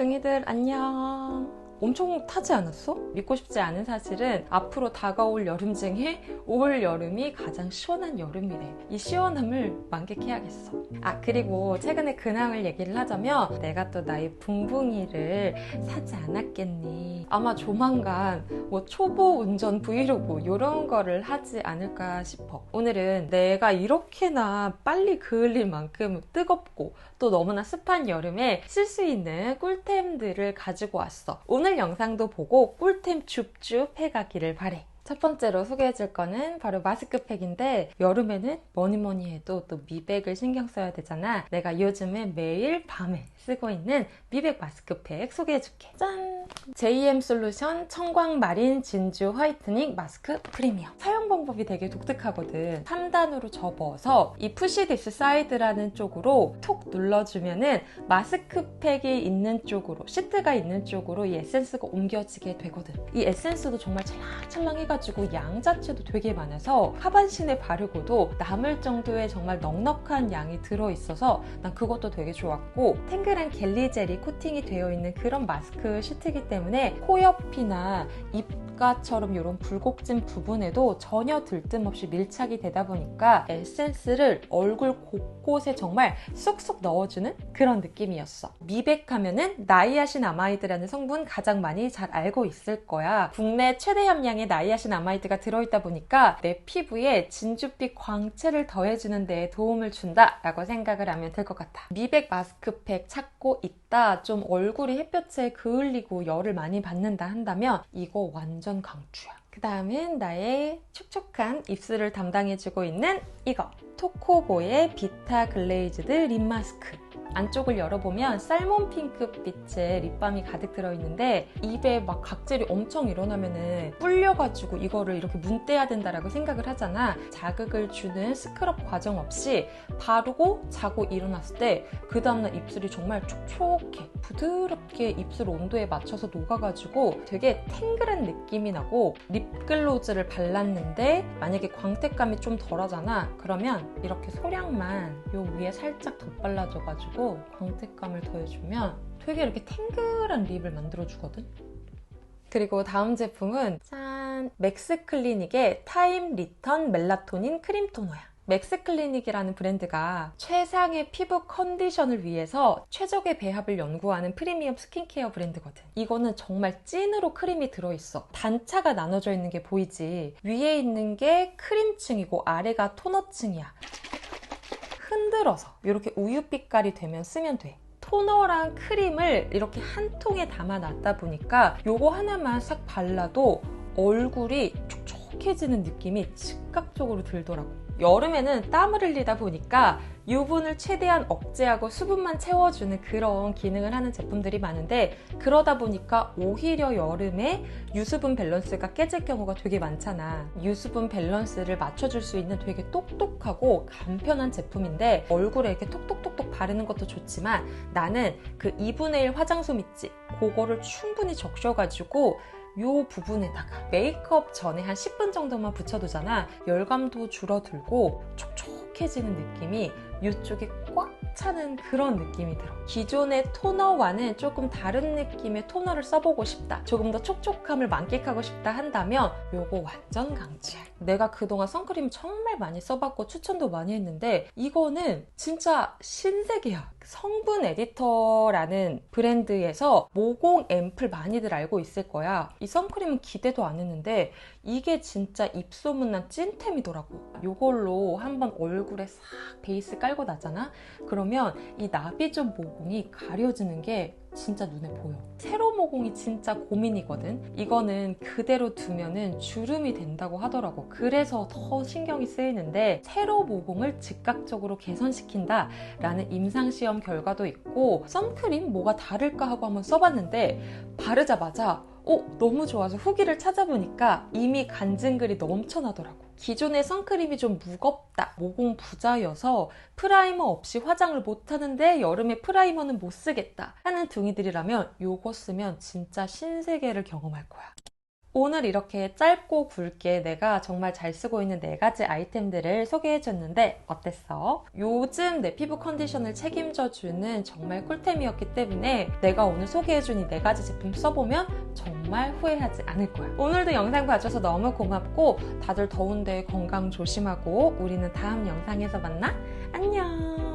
등이들 안녕. 엄청 타지 않았어? 믿고 싶지 않은 사실은 앞으로 다가올 여름 중에 올 여름이 가장 시원한 여름이래. 이 시원함을 만끽해야겠어. 아, 그리고 최근에 근황을 얘기를 하자면 내가 또 나의 붕붕이를 사지 않았겠니? 아마 조만간 뭐 초보 운전 브이로그 이런 거를 하지 않을까 싶어. 오늘은 내가 이렇게나 빨리 그을릴 만큼 뜨겁고 또 너무나 습한 여름에 쓸 수 있는 꿀템들을 가지고 왔어. 오늘 영상도 보고 꿀템 줍줍 해가기를 바래. 첫 번째로 소개해줄 거는 바로 마스크팩인데 여름에는 뭐니 뭐니 해도 또 미백을 신경 써야 되잖아. 내가 요즘에 매일 밤에 쓰고 있는 미백 마스크팩 소개해줄게. 짠! JM 솔루션 청광 마린 진주 화이트닝 마스크 프리미엄. 사용 방법이 되게 독특하거든. 3단으로 접어서 이 푸시 디스 사이드라는 쪽으로 톡 눌러주면은 마스크팩이 있는 쪽으로 시트가 있는 쪽으로 이 에센스가 옮겨지게 되거든. 이 에센스도 정말 찰랑찰랑 해가지고 양 자체도 되게 많아서 하반신에 바르고도 남을 정도의 정말 넉넉한 양이 들어있어서 난 그것도 되게 좋았고 탱글한 젤리 젤이 코팅이 되어 있는 그런 마스크 시트이기 때문에 코 옆이나 입가처럼 이런 굴곡진 부분에도 전혀 들뜸없이 밀착이 되다 보니까 에센스를 얼굴 곳곳에 정말 쏙쏙 넣어주는 그런 느낌이었어. 미백하면은 나이아신 아마이드라는 성분 가장 많이 잘 알고 있을 거야. 국내 최대 함량의 나이아신 아마이드가 들어있다 보니까 내 피부에 진주빛 광채를 더해주는 데 도움을 준다라고 생각을 하면 될 것 같아. 미백 마스크팩 찾고 있다. 좀 얼굴이 햇볕에 그을리고 열을 많이 받는다 한다면 이거 완전 강추야. 그 다음은 나의 촉촉한 입술을 담당해주고 있는 이거. 토코보의 비타 글레이즈드 립 마스크 안쪽을 열어보면 살몬 핑크 빛의 립밤이 가득 들어있는데 입에 막 각질이 엄청 일어나면은 불려가지고 이거를 이렇게 문대야 된다라고 생각을 하잖아. 자극을 주는 스크럽 과정 없이 바르고 자고 일어났을 때 그 다음날 입술이 정말 촉촉해. 부드럽게 입술 온도에 맞춰서 녹아가지고 되게 탱글한 느낌이 나고 립글로즈를 발랐는데 만약에 광택감이 좀 덜하잖아. 그러면 이렇게 소량만 요 위에 살짝 덧발라줘가지고 광택감을 더해주면 되게 이렇게 탱글한 립을 만들어주거든 그리고 다음 제품은 짠 맥스 클리닉의 타임 리턴 멜라토닌 크림 토너야 맥스 클리닉이라는 브랜드가 최상의 피부 컨디션을 위해서 최적의 배합을 연구하는 프리미엄 스킨케어 브랜드거든. 이거는 정말 찐으로 크림이 들어있어. 단차가 나눠져 있는 게 보이지. 위에 있는 게 크림층이고 아래가 토너층이야. 흔들어서 이렇게 우유 빛깔이 되면 쓰면 돼. 토너랑 크림을 이렇게 한 통에 담아 놨다 보니까 요거 하나만 싹 발라도 얼굴이 촉촉해지는 느낌이 즉각적으로 들더라고. 여름에는 땀을 흘리다 보니까 유분을 최대한 억제하고 수분만 채워주는 그런 기능을 하는 제품들이 많은데 그러다 보니까 오히려 여름에 유수분 밸런스가 깨질 경우가 되게 많잖아. 유수분 밸런스를 맞춰줄 수 있는 되게 똑똑하고 간편한 제품인데 얼굴에 이렇게 톡톡톡톡 바르는 것도 좋지만 나는 그 2분의 1 화장솜 있지? 그거를 충분히 적셔가지고 요 부분에다가 메이크업 전에 한 10분 정도만 붙여두잖아. 열감도 줄어들고 촉촉해지는 느낌이 이쪽에 꽉 차는 그런 느낌이 들어. 기존의 토너와는 조금 다른 느낌의 토너를 써보고 싶다. 조금 더 촉촉함을 만끽하고 싶다 한다면 요거 완전 강추야. 내가 그동안 선크림 정말 많이 써봤고 추천도 많이 했는데 이거는 진짜 신세계야. 성분 에디터라는 브랜드에서 모공 앰플 많이들 알고 있을 거야. 이 선크림은 기대도 안 했는데 이게 진짜 입소문난 찐템이더라고. 이걸로 한번 얼굴에 싹 베이스 깔고 나잖아? 그 러면 이 나비존 모공이 가려지는 게 진짜 눈에 보여. 세로 모공이 진짜 고민이거든. 이거는 그대로 두면은 주름이 된다고 하더라고. 그래서 더 신경이 쓰이는데 세로 모공을 즉각적으로 개선시킨다라는 임상 시험 결과도 있고 선크림 뭐가 다를까 하고 한번 써봤는데 바르자마자 어, 너무 좋아서 후기를 찾아보니까 이미 간증글이 넘쳐나더라고. 기존의 선크림이 좀 무겁다, 모공 부자여서 프라이머 없이 화장을 못하는데 여름에 프라이머는 못 쓰겠다 하는 둥이들이라면 요거 쓰면 진짜 신세계를 경험할 거야. 오늘 이렇게 짧고 굵게 내가 정말 잘 쓰고 있는 네 가지 아이템들을 소개해 줬는데 어땠어? 요즘 내 피부 컨디션을 책임져 주는 정말 꿀템이었기 때문에 내가 오늘 소개해 준 이 네 가지 제품 써보면 정말 후회하지 않을 거야. 오늘도 영상 봐줘서 너무 고맙고 다들 더운데 건강 조심하고 우리는 다음 영상에서 만나. 안녕!